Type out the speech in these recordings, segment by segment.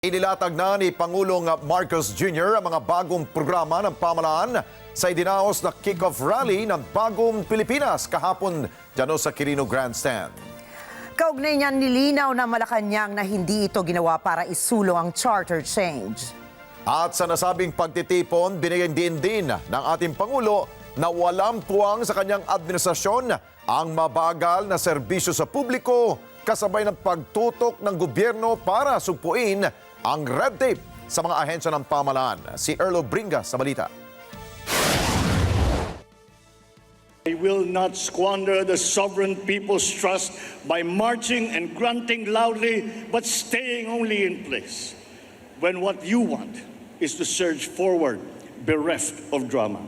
Inilatag na ni Pangulong Marcos Jr. ang mga bagong programa ng pamalaan sa idinaos na kick-off rally ng Bagong Pilipinas kahapon dyan sa Quirino Grandstand. Kaugnay niyan nilinaw na Malacanang na hindi ito ginawa para isulong ang charter change. At sa nasabing pagtitipon, binigyan din din ng ating Pangulo na walang puwang sa kanyang administrasyon ang mabagal na serbisyo sa publiko kasabay ng pagtutok ng gobyerno para sugpuin ang red tape sa mga ahensya ng pamalaan. Si Erlo Bringas sa balita. I will not squander the sovereign people's trust by marching and grunting loudly, but staying only in place. When what you want is to surge forward, bereft of drama.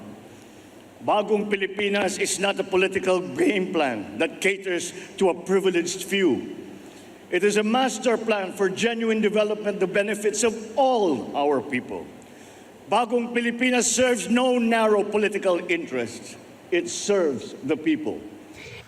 Bagong Pilipinas is not a political game plan that caters to a privileged few. It is a master plan for genuine development, the benefits of all our people. Bagong Pilipinas serves no narrow political interests. It serves the people.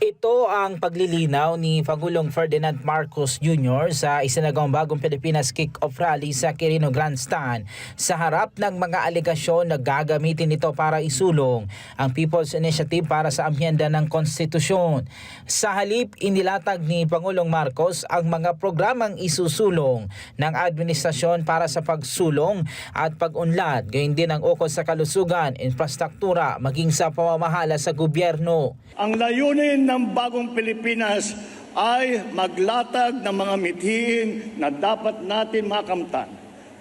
Ito ang paglilinaw ni Pangulong Ferdinand Marcos Jr. sa isinagawang bagong Pilipinas kick-off rally sa Quirino Grandstand sa harap ng mga alegasyon na gagamitin ito para isulong ang People's Initiative para sa amyenda ng konstitusyon. Sa halip, inilatag ni Pangulong Marcos ang mga programang isusulong ng administrasyon para sa pagsulong at pag-unlad, gayon din ang ukol sa kalusugan, infrastruktura, maging sa pamamahala sa gobyerno. Ang layunin ng bagong Pilipinas ay maglatag ng mga mithiin na dapat natin makamtan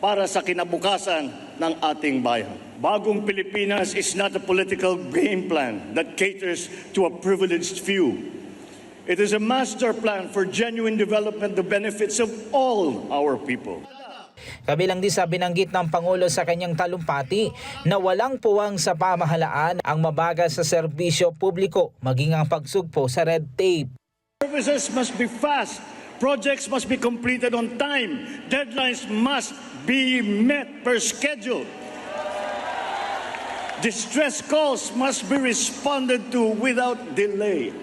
para sa kinabukasan ng ating bayan. Bagong Pilipinas is not a political game plan that caters to a privileged few. It is a master plan for genuine development, the benefits of all our people. Kabilang din sa binanggit ng Pangulo sa kanyang talumpati na walang puwang sa pamahalaan ang mabagal sa serbisyo publiko maging ang pagsugpo sa red tape. Services must be fast. Projects must be completed on time. Deadlines must be met per schedule. Distress calls must be responded to without delay.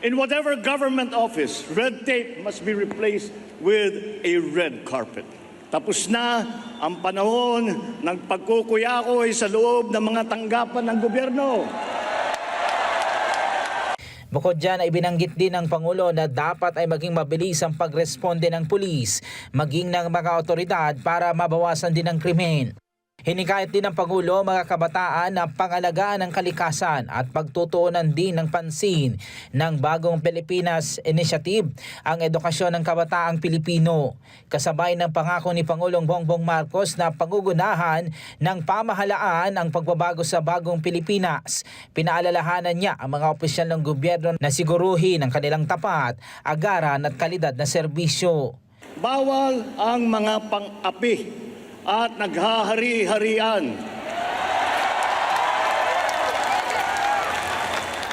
In whatever government office, red tape must be replaced with a red carpet. Tapos na ang panahon ng pagkukuyakoy sa loob ng mga tanggapan ng gobyerno. Bukod dyan ay binanggit din ng Pangulo na dapat ay maging mabilis ang pagresponde ng pulis, maging ng mga otoridad para mabawasan din ang krimen. Hinikayat din ng Pangulo mga kabataan na pangalagaan ng kalikasan at pagtutuunan din ng pansin ng bagong Pilipinas Initiative ang edukasyon ng kabataang Pilipino. Kasabay ng pangako ni Pangulong Bongbong Marcos na pangugunahan ng pamahalaan ang pagbabago sa bagong Pilipinas. Pinaalalahanan niya ang mga opisyal ng gobyerno na siguruhin ang kanilang tapat, agaran at kalidad na serbisyo. Bawal ang mga pang-api at naghahari-harian.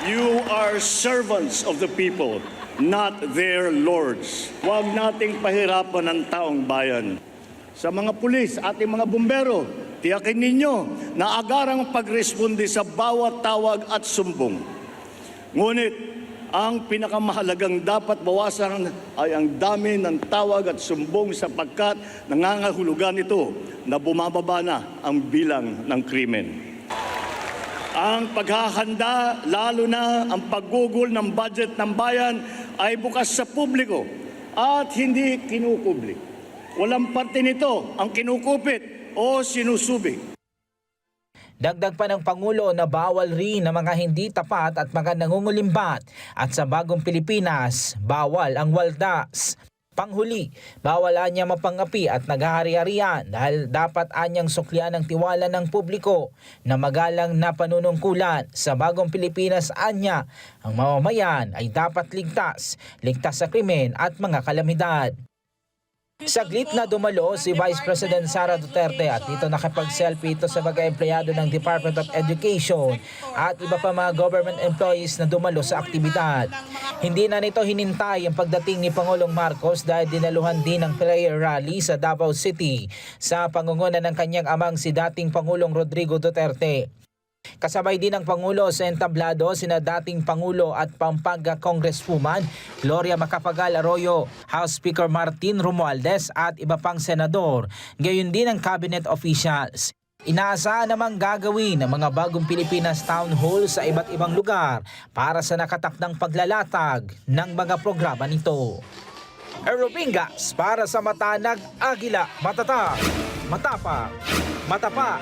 You are servants of the people, not their lords. Huwag nating pahirapan ang taong bayan. Sa mga pulis, ating mga bumbero, tiyakin ninyo na agarang pagresponde sa bawat tawag at sumbong. Ngunit, ang pinakamahalagang dapat bawasan ay ang dami ng tawag at sumbong sapagkat nangangahulugan ito na bumababa na ang bilang ng krimen. Ang paghahanda, lalo na ang paggugol ng budget ng bayan ay bukas sa publiko at hindi kinukubli. Walang parte nito ang kinukupit o sinusubig. Dagdag pa ng Pangulo na bawal rin ang mga hindi tapat at mga nangungulimbat at sa bagong Pilipinas, bawal ang waldas. Panghuli, bawal niya mapangapi at naghahari-harian dahil dapat anyang suklian ang tiwala ng publiko na magalang na panunungkulan sa bagong Pilipinas anya ang mamamayan ay dapat ligtas, ligtas sa krimen at mga kalamidad. Saglit na dumalo si Vice President Sara Duterte at dito nakapag-selfie ito sa mga empleyado ng Department of Education at iba pa mga government employees na dumalo sa aktibidad. Hindi na nito hinintay ang pagdating ni Pangulong Marcos dahil dinaluhan din ng prayer rally sa Davao City sa pangunguna ng kanyang amang si dating Pangulong Rodrigo Duterte. Kasabay din ng Pangulo sa entablado sina dating Pangulo at Pampanga Congresswoman Gloria Macapagal Arroyo, House Speaker Martin Romualdez at iba pang senador, gayon din ang cabinet officials. Inaasahan namang gagawin ng mga bagong Pilipinas Town Hall sa iba't ibang lugar para sa nakatakdang paglalatag ng mga programa nito. Erobingas para sa Matanag Agila Matata Matapa Matapa